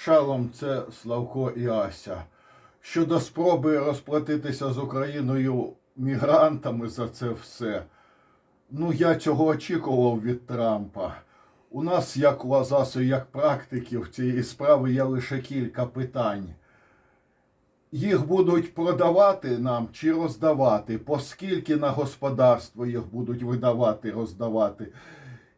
Шалом це Славко і Ася. Щодо спроби розплатитися з Україною мігрантами за це все. Ну, я цього очікував від Трампа. У нас, як у Азасу, як практиків цієї справи, є лише кілька питань. Їх будуть продавати нам чи роздавати, поскільки на господарство їх будуть видавати, роздавати.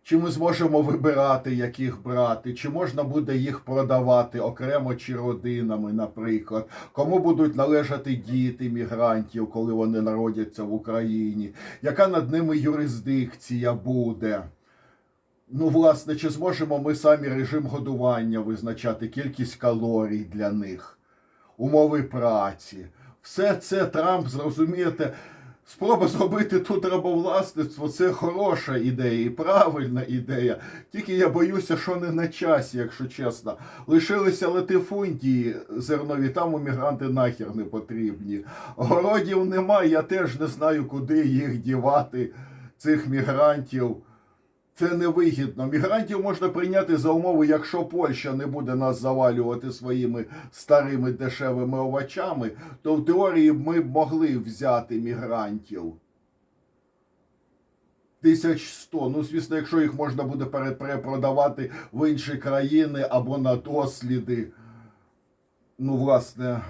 Чи ми зможемо вибирати, яких брати, чи можна буде їх продавати окремо чи родинами, наприклад, кому будуть належати діти мігрантів, коли вони народяться в Україні, яка над ними юрисдикція буде? Ну, власне, чи зможемо ми самі режим годування визначати, кількість калорій для них, умови праці? Все це Трамп, зрозумієте, спроба зробити тут рабовласництво це хороша ідея і правильна ідея. Тільки я боюся, що не на часі, якщо чесно. Лишилися латифундії зернові, там умігранти нахер не потрібні. Городів немає, я теж не знаю, куди їх дівати, цих мігрантів. Це невигідно. Мігрантів можна прийняти за умови, якщо Польща не буде нас завалювати своїми старими дешевими овочами, то в теорії ми б могли взяти мігрантів. Тисяч сто. Ну, звісно, якщо їх можна буде перепродавати в інші країни або на досліди. Ну, власне.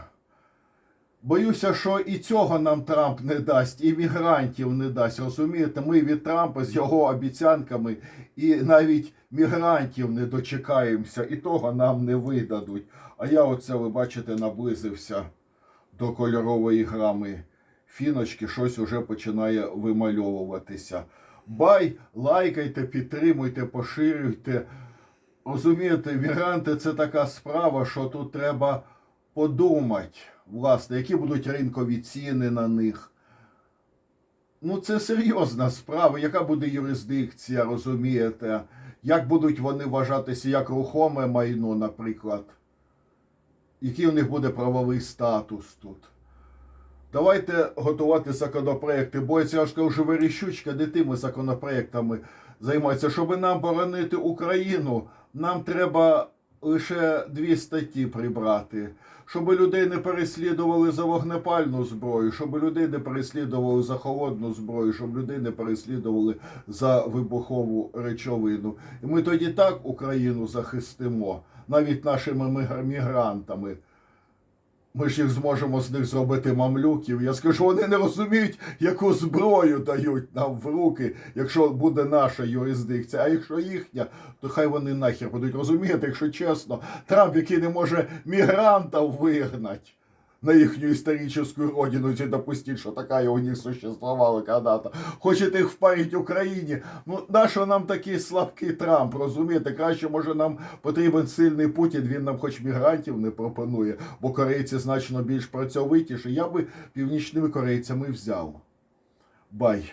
Боюся, що і цього нам Трамп не дасть, і мігрантів не дасть. Розумієте, ми від Трампа з його обіцянками і навіть мігрантів не дочекаємося, і того нам не видадуть. А я оце, ви бачите, наблизився до кольорової грами фіночки, щось уже починає вимальовуватися. Бай, лайкайте, підтримуйте, поширюйте. Розумієте, мігранти це така справа, що тут треба подумати, власне, які будуть ринкові ціни на них. Ну, це серйозна справа. Яка буде юрисдикція, розумієте? Як будуть вони вважатися як рухоме майно, наприклад? Який у них буде правовий статус тут? Давайте готувати законопроекти. Бо я ж кажу, вирішучка, не тими законопроектами займається. Щоб нам боронити Україну, нам треба лише дві статті прибрати. Щоб людей не переслідували за вогнепальну зброю, щоб людей не переслідували за холодну зброю, щоб людей не переслідували за вибухову речовину. І ми тоді так Україну захистимо, навіть нашими мігр- мігрантами. Ми ж їх зможемо з них зробити мамлюків. Я скажу, вони не розуміють, яку зброю дають нам в руки, якщо буде наша юрисдикція. А якщо їхня, то хай вони нахер будуть розуміти, якщо чесно, Трамп, який не може мігрантів вигнати на їхню історичну родину, чи допустити, що така у них существувала когда-то. Хочете їх впарити Україні. Ну, нащо нам такий слабкий Трамп, розумієте? Краще, може, нам потрібен сильний Путін, він нам хоч мігрантів не пропонує, бо корейці значно більш працьовитіші. Я би північними корейцями взяв. Бай.